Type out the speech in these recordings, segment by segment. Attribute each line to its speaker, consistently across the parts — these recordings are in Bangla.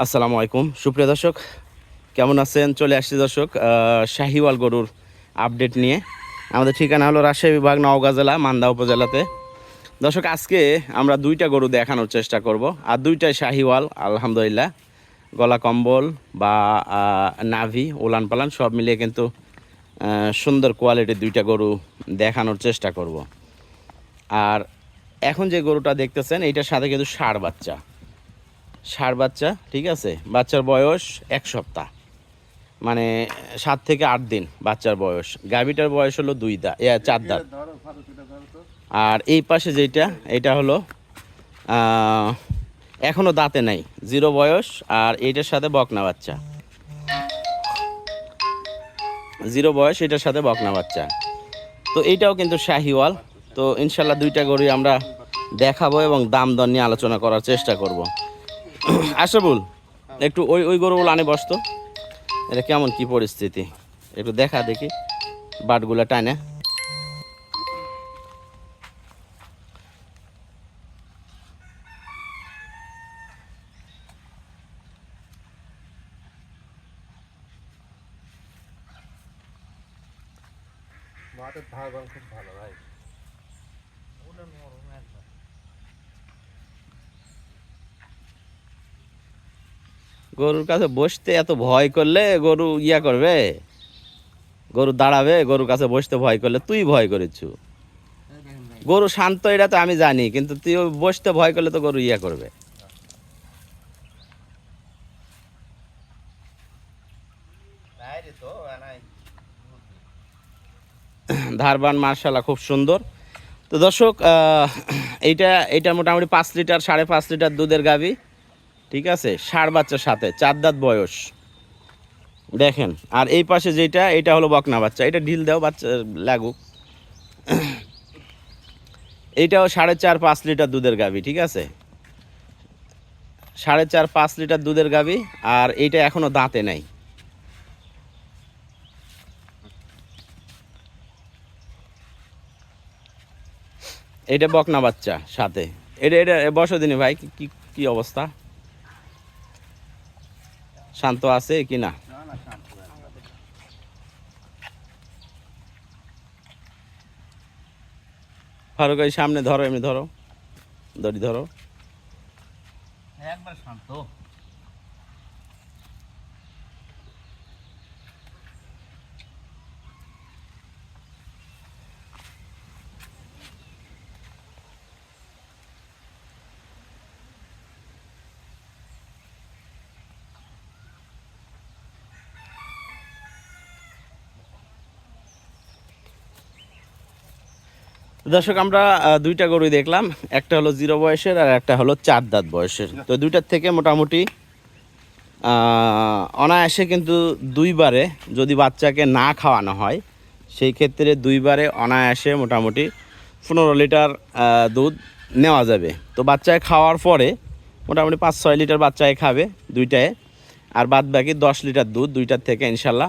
Speaker 1: আসসালামু আলাইকুম। সুপ্রিয় দর্শক, কেমন আছেন? চলে আসছি দর্শক শাহিওয়াল গরুর আপডেট নিয়ে। আমাদের ঠিকানা হলো রাজশাহী বিভাগ, নওগাঁ জেলা, মান্দা উপজেলাতে। দর্শক, আজকে আমরা দুইটা গরু দেখানোর চেষ্টা করব। আর দুইটাই শাহিওয়াল, আলহামদুলিল্লাহ। গলা কম্বল বা নাভি ওলান পালান সব মিলিয়ে কিন্তু সুন্দর কোয়ালিটির দুইটা গরু দেখানোর চেষ্টা করব। আর এখন যে গরুটা দেখতেছেন এইটার সাথে কিন্তু ষাঁড় বাচ্চা। ষাঁড় বাচ্চা ঠিক আছে? বাচ্চার বয়স এক সপ্তাহ। মানে সাত থেকে আট দিন বাচ্চার বয়স। গাভীটার বয়স হলো দুই দা এ, চার দাঁত। আর এই পাশে যেটা এটা হলো আহ, এখনও দাঁতে নাই জিরো বয়স আর এইটার সাথে বকনা বাচ্চা। জিরো বয়স এটার সাথে বকনা বাচ্চা। তো এইটাও কিন্তু শাহিওয়াল। তো ইনশাল্লাহ দুইটা গরুই আমরা দেখাবো এবং দাম দর নিয়ে আলোচনা করার চেষ্টা করব। আশরাফুল একটু ওই ওই গরুগুলো আনে বসতো এটা কেমন, কি পরিস্থিতি? একটু দেখা দেখি, বাটগুলো টানে।
Speaker 2: খুব ভালো, ভাই।
Speaker 1: গরুর কাছে বসতে এত ভয় করলে গরু ইয়া করবে? গরু দাঁড়াবে, গরুর কাছে বসতে ভয় করলে তুই ভয় করেছু। গরু শান্ত, এটা তো আমি জানি, কিন্তু তুই বসতে ভয় করলে তো গরু ইয়া করবে। ধারবান মার্শাল্লাহ খুব সুন্দর। তো দর্শক এইটা এইটা মোটামুটি পাঁচ লিটার, সাড়ে পাঁচ লিটার দুধের গাভী। ঠিক আছে? ষাঁড় বাচ্চার সাথে, চার দাঁত বয়স। দেখেন, আর এই পাশে যেটা, এটা হলো বকনা বাচ্চা। এটা ঢিল দাও, বাচ্চা লাগুক। এইটাও সাড়ে চার পাঁচ লিটার দুধের গাভী, ঠিক আছে? সাড়ে চার পাঁচ লিটার দুধের গাভী, আর এইটা এখনও দাঁতে নাই। এটা বকনা বাচ্চা সাথে। এটা এটা, বসো দিনে ভাই কি কি অবস্থা? শান্ত আছে কি না? ফারুক সামনে ধরো এমনি ধরো। দড়ি ধরো।
Speaker 2: একবার শান্ত।
Speaker 1: দর্শক, আমরা দুইটা গরুই দেখলাম। একটা হলো জিরো বয়সের আর একটা হলো চার দাঁত বয়সের। তো দুইটার থেকে মোটামুটি অনায়াসে কিন্তু দুইবারে যদি বাচ্চাকে না খাওয়ানো হয়, সেই ক্ষেত্রে দুইবারে অনায়াসে মোটামুটি পনেরো লিটার দুধ নেওয়া যাবে। তো বাচ্চায় খাওয়ার পরে মোটামুটি পাঁচ ছয় লিটার বাচ্চায় খাবে দুইটায়, আর বাদ বাকি দশ লিটার দুধ দুইটার থেকে ইনশাল্লাহ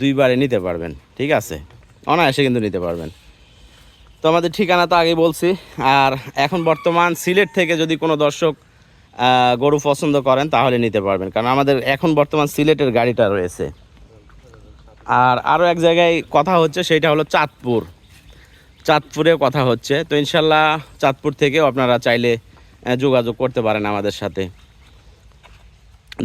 Speaker 1: দুইবারে নিতে পারবেন। ঠিক আছে? অনায়াসে কিন্তু নিতে পারবেন। তো আমাদের ঠিকানা তো আগে বলছি। আর এখন বর্তমান সিলেট থেকে যদি কোনো দর্শক গরু পছন্দ করেন, তাহলে নিতে পারবেন। কারণ আমাদের এখন বর্তমান সিলেটের গাড়িটা রয়েছে। আর আরও এক জায়গায় কথা হচ্ছে, সেটা হলো চাঁদপুর। চাঁদপুরে কথা হচ্ছে। তো ইনশাল্লাহ চাঁদপুর থেকেও আপনারা চাইলে যোগাযোগ করতে পারেন আমাদের সাথে।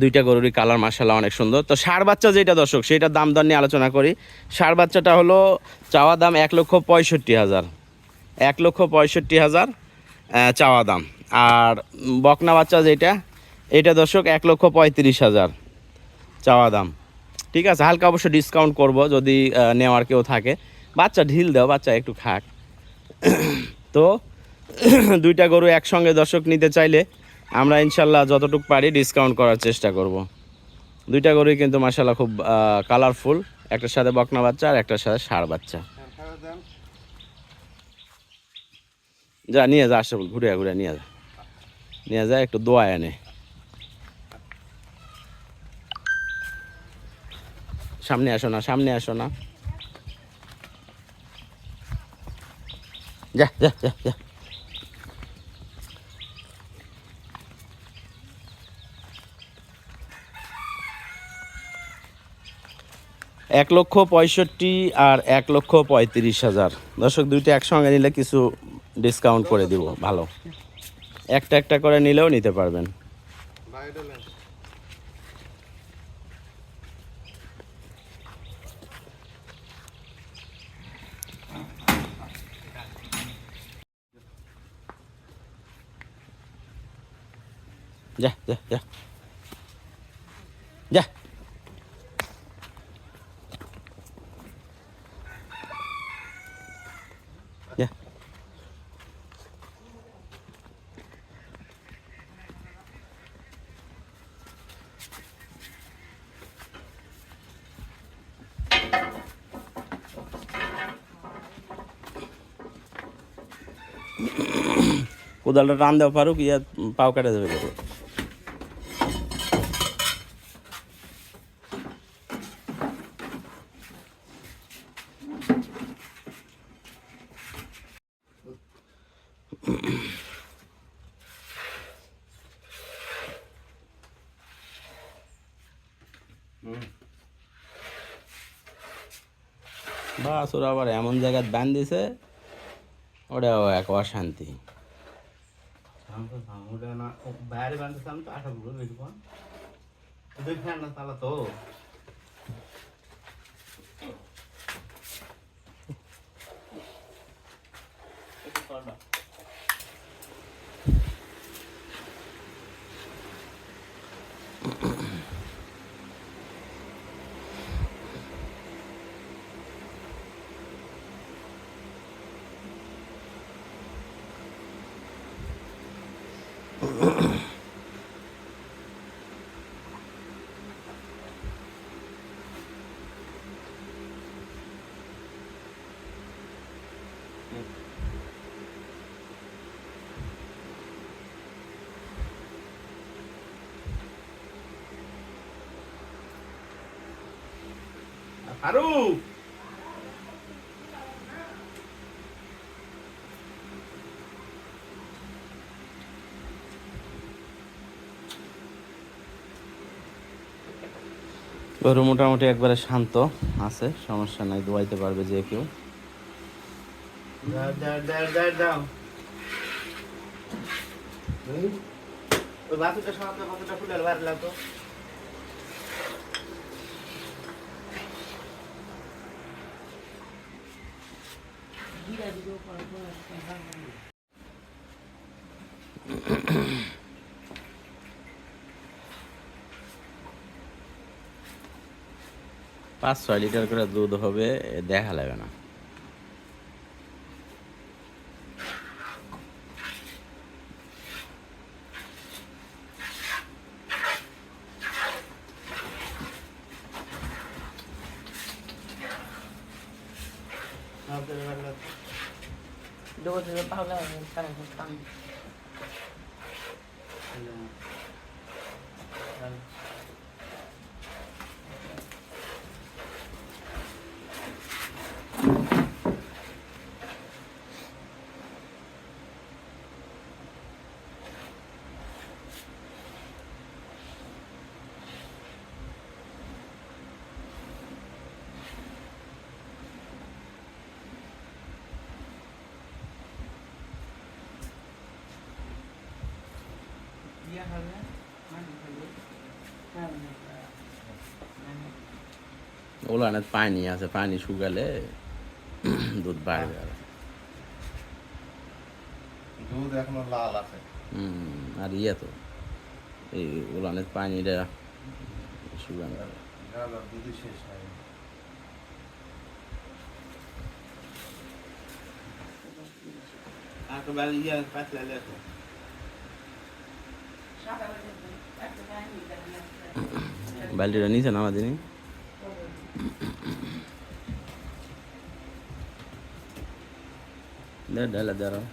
Speaker 1: দুইটা গরুরই কালার মার্শাল্লাহ অনেক সুন্দর। তো ষাঁড় বাচ্চা যেটা দর্শক, সেটার দাম দর নিয়ে আলোচনা করি। ষাঁড় বাচ্চাটা হলো চাওয়া দাম এক লক্ষ পঁয়ষট্টি হাজার। এক লক্ষ পঁয়ষট্টি হাজার চাওয়া দাম। আর বকনা বাচ্চা যেটা, এটা দর্শক এক লক্ষ পঁয়ত্রিশ হাজার চাওয়া দাম। ঠিক আছে, হালকা অবশ্য ডিসকাউন্ট করব যদি নেওয়ার কেউ থাকে। বাচ্চা ঢিল দাও, বাচ্চা একটু খাক। তো দুইটা গরু একসঙ্গে দর্শক নিতে চাইলে আমরা ইনশাল্লাহ যতটুকু পারি ডিসকাউন্ট করার চেষ্টা করব। দুইটা গরুই কিন্তু মাসাল্লাহ খুব কালারফুল একটার সাথে বকনা বাচ্চা আর একটার সাথে ষাঁড় বাচ্চা। যা, নিয়ে যা আশরাফুল ঘুরে ঘুরে, নিয়ে যা। নিয়ে যা, একটু দোয়া এনে সামনে আসো না, সামনে আসো না। যা যা যা যা। এক লক্ষ পঁয়ষট্টি আর এক লক্ষ পঁয়ত্রিশ হাজার। দর্শক, দুইটা একসঙ্গে নিলে কিছু ডিসকাউন্ট করে দিব ভালো। একটা একটা করে নিলেও নিতে পারবেন। যা যা। যা। যা। কোদালটা টান দেওয়া পারুক ইয়া পাও কেটে দেখো বাস, ওরা আবার এমন জায়গায় ব্যান দিছে ওটাও এক অশান্তি।
Speaker 2: বাইরে বাঁধতেছিলাম তো আঠা গুলো দেখব দুই ফ্যান
Speaker 1: আরু গরু মোটামুটি একবারে শান্ত আছে সমস্যা নাই দোয়াইতে পারবে যে কেউ।
Speaker 2: দাও দাও দাও দাও দাও ওই বাতুটা সামনে বাতুটা ফুলের বাড়লা তো
Speaker 1: পাঁচ ছয় লিটার করে দুধ হবে দেখা লাগবে না।
Speaker 2: বাতুটা 如果
Speaker 3: 只是爆料你当然会า mana.
Speaker 1: ওলানে পানি আছে পানি শুকালে দুধ বাড়বে আর।
Speaker 2: দুধ এখনও লাল আছে।
Speaker 1: হুম, আর ইয়ে তো এই ওলানের পানিটা শুকানো।
Speaker 2: আর দুধই শেষ হয় একেবারে ইয়ে পাতলা লেখো
Speaker 1: বালতিটা নিচে নামা দিনি দে ডালা দাঁড়াও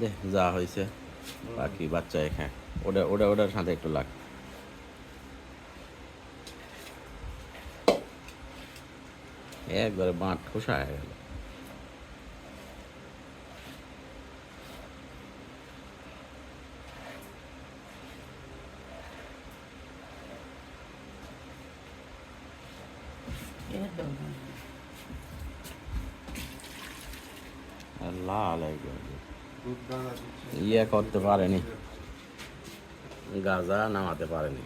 Speaker 1: দে, যা হয়েছে বাকি বাচ্চা খায় ওটা ওটা, ওটার সাথে একটু লাগ। একবারে বাঁট খোসা হয়ে গেল। লাল একবারে ইয়ে করতে পারেনি। গাজা নামাতে পারেনি।